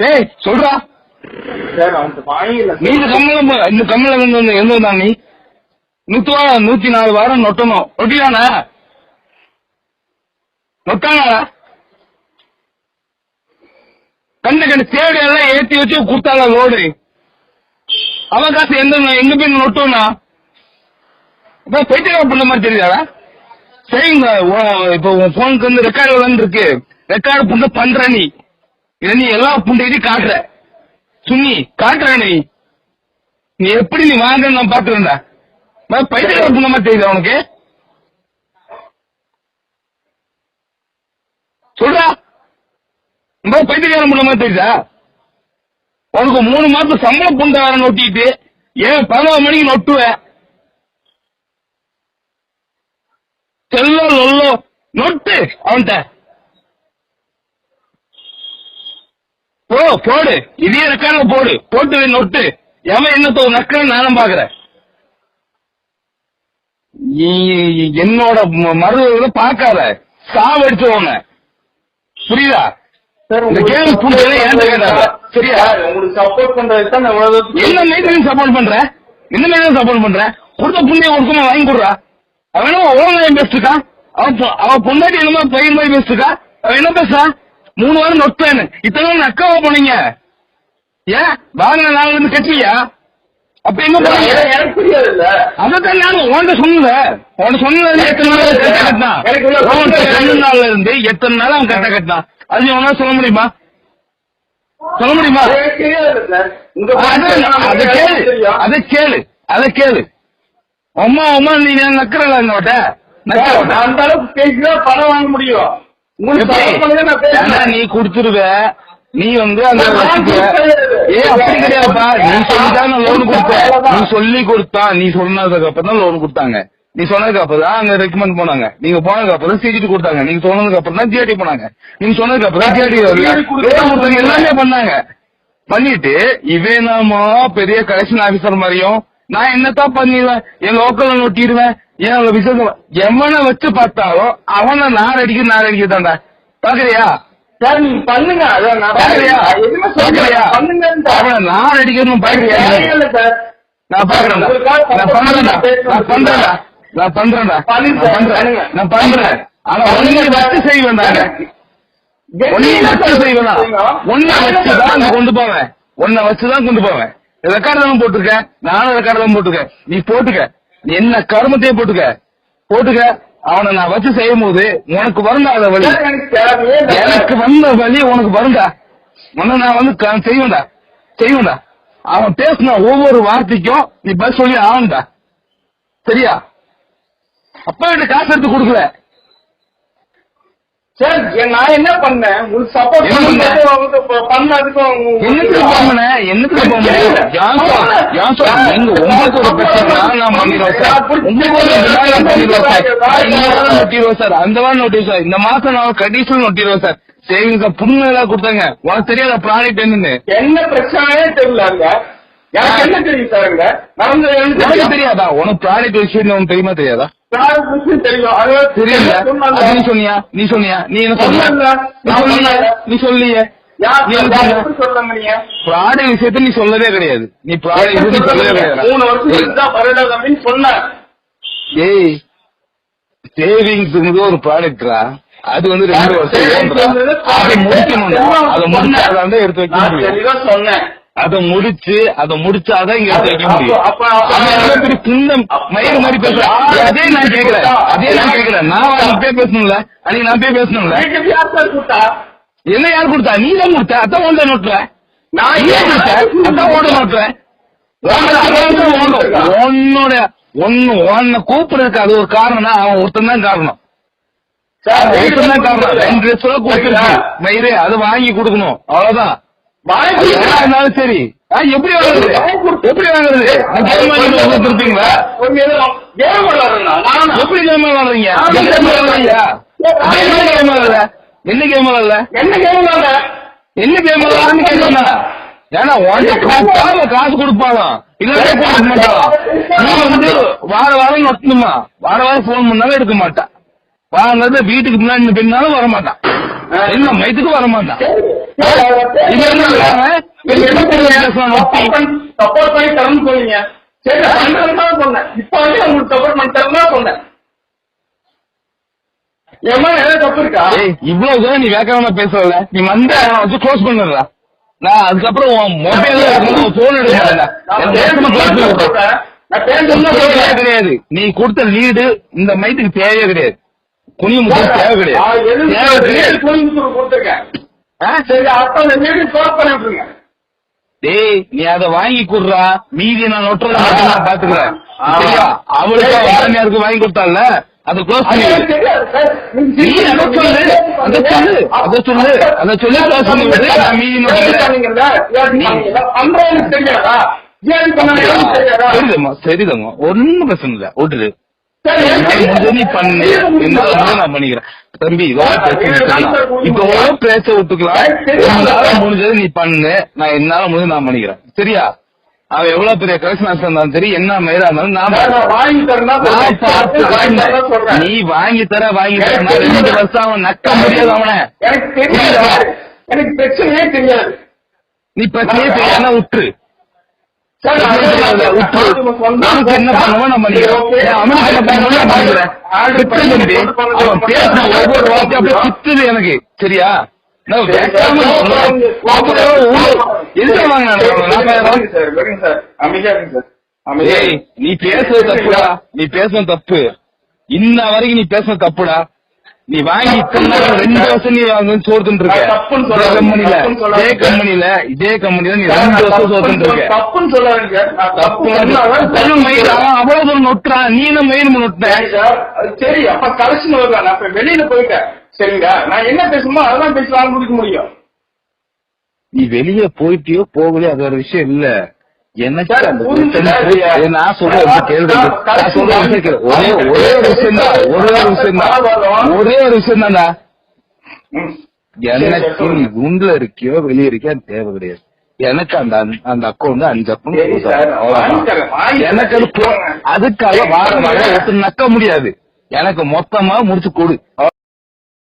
ஏய் சொல்றா. சார் அவன்கிட்ட வாங்கிடல நீ இந்த கம்மல இந்த கம்மல வந்து எந்த வந்தா நீ நூத்தி வா- நூத்தி நாலு வாரம் நொட்டணும். நொட்டியானா நொட்டானா கண்ணு கண்ணு தேடி எல்லாம் ஏத்தி வச்சு கொடுத்தாங்க லோடு அவன் காசு எந்த எங்க போய் நொட்டோம்னா? இப்ப போயிட்டு பண்ண மாதிரி தெரியுதாடா? சரிங்க இப்ப உன் போனுக்கு வந்து ரெக்கார்டு வந்து இருக்கு ரெக்கார்டு புண்ட பண்ற நீ. இதை நீ எல்லா புண்டையும் காட்டுற. சுன்னி காட்டுற நீ. நீ எப்படி நீ வாங்க நான் பாத்துருந்தா பைத்திய புண்ண மாதிரி தெரியுதா உனக்கு? சொல்றா. இந்த பைத்தியக்காரன் புண்ண மாதிரி தெரியுதா? உனக்கு மூணு மாசம் சம்பளம் புண்டை வேற நொட்டிட்டு ஏன் பதினோரு மணிக்கு நொட்டுவேன் செல்லோ லொல்லோ நொட்டு அவன்கிட்ட. போ போடு. இதே ரெக்கார்ட்ல போடு. போட்டு நொட்டு. எவன் என்ன நக்கன்னு நானும் பாக்குறேன் நீ என்னோட ம- மருந்துகளை பார்க்காத. சாவடிச்சவங்க புரியுதா? சரியா? உங்களுக்கு சப்போர்ட் பண்றது தான் என்ன மெயின்டெனன்ஸ் சப்போர்ட் பண்ற? என்ன மெயின்டெனன்ஸ் சப்போர்ட் பண்ற? கொடுத்த புண்ணிய கொடுக்கணும் வாங்கி கொடுறா. அவன் என்ன ஓவன் பேசிட்டுருக்கான் அவன் பொ- அவன் பொண்டாட்டி என்னமோ பையன் மாதிரி பேசிட்டுருக்கா அவன் என்ன பேசுறான் மூணு வாரம் நொட்டேன்னு இத்தனை அக்காவா போனீங்க? ஏன் வாங்கின நாள் இருந்து கட்சியா அப்ப எங்க போனீங்க? அதான் நானும் உன்கிட்ட சொன்னேன். உன்கிட்ட சொன்னது எத்தனை நாள் கட்ட கட்டினான் சொன்ன நாள்ல இருந்து எத்தனை நாள் அவன் கட்ட கட்டினான் அது உன்னால சொல்ல முடியுமா? சொல்ல முடியுமா? அத- கேளு. அத கேளு. அத கேளு. அம்மா அம்மா நீ நக்கறல என்னோட நான் அந்த அளவுக்கு பேசிதான் பணம் வாங்க முடியும். நீ குடுத்துருவ? நீ வந்து அந்த. ஏ அப்படி கிடையாதுப்பா. நீ சொல்லிதான் லோன் கொடுத்தேன். நீ சொல்லி கொடுத்தா நீ சொன்னதுக்கு அப்புறம் தான் லோன் கொடுத்தாங்க. நீ சொன்னதுக்கு அப்புறம் தான் அங்க ரெக்கமெண்ட் போனாங்க. நீங்க போனதுக்கு அப்புறம் சிஜிடி கொடுத்தாங்க. நீங்க சொன்னதுக்கு அப்புறம் தான் ஜிஆர்டி போனாங்க. நீங்க சொன்னதுக்கு அப்புறம் தான் ஜிஆர்டி கொடுத்தாங்க எல்லாமே பண்ணாங்க. பண்ணிட்டு இவன் நாம பெரிய கலெக்ஷன் ஆபீசர் மாதிரியும் நான் என்னத்தான் பண்ணிடுவேன்? என் லோக்கல்ல நொட்டிடுவேன். என் விசேஷம்? எவனை வச்சு பார்த்தாலும் அவனை நான் அடிக்க நான் அடிக்க தாண்டா பாக்குறியா சார். நீங்க பண்ணுங்க. அவனை நான் அடிக்கணும் பாக்குறியா நான் பாக்குறேன்டா நான் பண்றேன்டா. நான் பண்றேன்டா. நான் பண்றேன்டா. நான் பண்றேன். ஆனா ஒண்ணு வச்சு செய்வேன் நானு ஒண்ணு வச்சு செய்வேனா ஒண்ணு வச்சுதான் கொண்டு போவேன். ஒன்ன வச்சுதான் கொண்டு போவேன். ரெக்கார்டு தான் போட்டிருக்கேன் நானும் ரெக்கார்டு தான் போட்டிருக்கேன் நீ போட்டுக்க. நீ என்ன கருமத்தையே போட்டுக்க. போட்டுக்க. அவனை நான் வச்சு செய்யும் போது உனக்கு வருண்டா அத வழி எனக்கு வந்த வழி உனக்கு வருண்டா உன்னை நான் வந்து செய்வேன்டா. செய்வேன்டா. அவன் பேசின ஒவ்வொரு வார்த்தைக்கும் நீ பதில் சொல்லி ஆகணும்டா. சரியா? அப்பா கிட்ட காசு எடுத்து கொடுக்கல. சார் நான் என்ன பண்ணேன்? உங்களுக்கு சப்போர்ட் பண்ணிடுவோம் சார். அந்த வாரம் நோட்டிடுவோம் சார். இந்த மாசம் நான் கடைசியில் நோட்டிடுவோம் சார். சேவிங்க புண்ணு எல்லாம் கொடுத்தாங்க. உனக்கு தெரியாத? ப்ராடக்ட் என்னன்னு? என்ன பிரச்சனையே தெரியல எனக்கு என்ன தெரியும் சார் அங்க நடந்தது. தெரியாதா? உனக்கு ப்ராடக்ட் விஷயம் உனக்கு தெரியுமா தெரியாதா? நீ சொன்னியா? நீ சொன்னியா? நீ என்ன சொன்னியா. நீ சொல்லிய. சொன்ன? ப்ராடக்ட் விஷயத்த நீ சொல்லவே கிடையாது. நீ ப்ராடக்ட் விஷயத்த சொல்லவே கிடையாது. மூணு வருஷம் சொன்னேன். ஏய் சேவிங்ஸ் ஒரு ப்ராடக்ட்ரா அது வந்து ரெண்டு வருஷம். அதை முடிக்கணும் அதை முடிச்சாதான் எடுத்து வைக்க முடியும். சொன்னேன். அதை முடிச்சு அதை முடிச்சாதான் இங்க வைக்க முடியும். புண்டம் மயிறு மாதிரி பேசுறான். அதே நான் கேக்குறேன் அதே நான் கேக்குறேன் நான் அன்னைக்கு போய் பேசணும்ல? அன்னைக்கு நான் போய் பேசணும்ல? என்ன யார் கொடுத்தா நீ தான் கொடுத்த அதான் ஓண்ட நோட்டுற நான் நீ தான் கொடுத்த அதான் ஓண்ட நோட்டுற உன்னோட ஒன்னு உன்னை கூப்பிடுறதுக்கு அது ஒரு காரணம்னா அவன் ஒருத்தன் தான் காரணம். சார், ஒருத்தன் தான் காரணம். ரெண்டு லட்சம் ரூபா கொடுத்துருக்கு மயிறு அது வாங்கி கொடுக்கணும். அவ்வளவுதான். இருந்தாலும் சரி. எப்படி வாங்குறது? எப்படி வாங்குறது? கேம் வாங்கி கொடுத்துருப்பீங்களா? எப்படி கேம் விளாடுறீங்க என்ன கேம் விளாடுறீங்க என்ன கேம் விளாடுற என்ன கேம் கேட்கணும் ஏன்னா கூப்பிட்டாலும் காசு கொடுப்பாங்க இல்லைன்னா கொடுக்க மாட்டான் நீ வந்து வார வாரம் நொட்டணுமா வார வாரம் போன் பண்ணாலும் எடுக்க மாட்டான் வாங்கிறது வீட்டுக்கு முன்னாடி பின்னாலும் வர மாட்டான் என்ன மைத்துக்கு வர மாட்டான் support பண்ணி- தரணும்னு சொன்னீங்க. சரி, நான் பண்றேன்னு தான் சொன்னேன். இப்ப வந்து உங்களுக்கு பண்ணி தான் சொன்னேன். மேல ஏதாவது தப்பு இருக்கா? இவ்வளவு தூரம் நீ வேக்காம பேசல நீ வந்த வச்சு க்ளோஸ் பண்ணிடுறா நான் அதுக்கப்புறம் உன் மொபைல்ல போன் எடுக்க மாட்டேன் நான் என் பேசணும்னு பேசுன தான் close சொல்றேன். நான் பேசணும்னு தான் தேவையே சொல்றேன். கிடையாது நீ கொடுத்த லீடு இந்த மைத்துக்கு தேவையே கிடையாது குனிய முக்கிய தேவை கிடையாது தேவை கிடையாது சரி, அப்ப அந்த பண்ணி விட்டுருங்க. டேய் நீ அத வாங்கி குடுறா. மீதி நான் நொட்டுறத மட்டும் நான் பாத்துக்கிறேன். சரியா? அவளுக்கு வாங்கி கொடுத்தால அதை க்ளோஸ் பண்ணி. நீ அதை சொல்லு. அதை சொல்லு. அதை சொல்லு. அதை சொல்லி. க்ளோஸ் பண்ணி விடு நான் மீதி நொட்டுறேன் தெரியாதா? சரிதம்மா. சரிதம்மா. ஒன்னும் பிரச்சனை இல்ல. விட்டுடு தம்பி இதோட பேச விட்டுக்கலாம். முடிஞ்சது நீ பண்ணு. நான் என்னால முடிஞ்சது நான் பண்ணிக்கிறேன். சரியா? அவன் எவ்வளவு பெரிய கலெக்ஷன் இருந்தாலும் சரி என்ன மயிரா இருந்தாலும் நான் வாங்கி தரேன். நீ வாங்கி தர வாங்கி தர. ரெண்டு வருஷம் அவன் நக்க முடியாது அவனை. எனக்கு தெரியாது. எனக்கு பிரச்சனையே தெரியாது. நீ பிரச்சனையே விட்டுரு. என்ன பண்ணுவோ நம்ம பேசின ஒவ்வொரு அப்படியே எனக்கு சரியா நான் நீ பேசுறது தப்புடா. நீ பேசுறது தப்பு. இன்ன வரைக்கும் நீ பேசுறது தப்புடா. நீ வாங்கி இத்தனை ரெண்டு வருஷம் நீ சோர்த்துட்டு இருக்க நான் தப்புன்னு சொல்லாதீங்க. கம்பெனில. இதே கம்பெனில இதே கம்பெனில நீ ரெண்டு வருஷம் சோர்த்துட்டு தப்புன்னு இருக்க தப்புன்னு. நான் தப்பு சொல்லு மயிர் அவன் அவ்வளவு தூரம் நொட்டுறான் நீ என்ன மயிர் நொட்ட சரி அப்ப வருதா? நான் இப்ப வெளியில போயிட்டேன். சரிங்களா நான் என்ன பேசணுமோ அதெல்லாம் பேசலாம் முடிக்க முடியும். நீ வெளிய போயிட்டியோ போகலையோ அது ஒரு விஷயம் இல்ல. எனக்கு சார், அந்த புரிஞ்சுதா பிரச்சனை இல்லையா? ஏய், நான் சொல்றது நான் கேள்வி நான் நான் சொல்றது கரெக்ட் கேளு. ஒரே ஒரே ஒரு விஷயம் தான் ஒரே ஒரு விஷயம் தான். ஒரே ஒரு விஷயம் தான்டா ம். எனக்கு நீ குண்டுல இருக்கியோ வெளிய இருக்கியோ அது தேவை கிடையாது எனக்கு அந்த அந்த அக்கௌண்ட் அஞ்சு அக்கௌண்ட். எனக்கு அது அதுக்காக வார வாரம் ஒருத்தர் நக்க முடியாது. எனக்கு மொத்தமா முடிச்சு கொடு.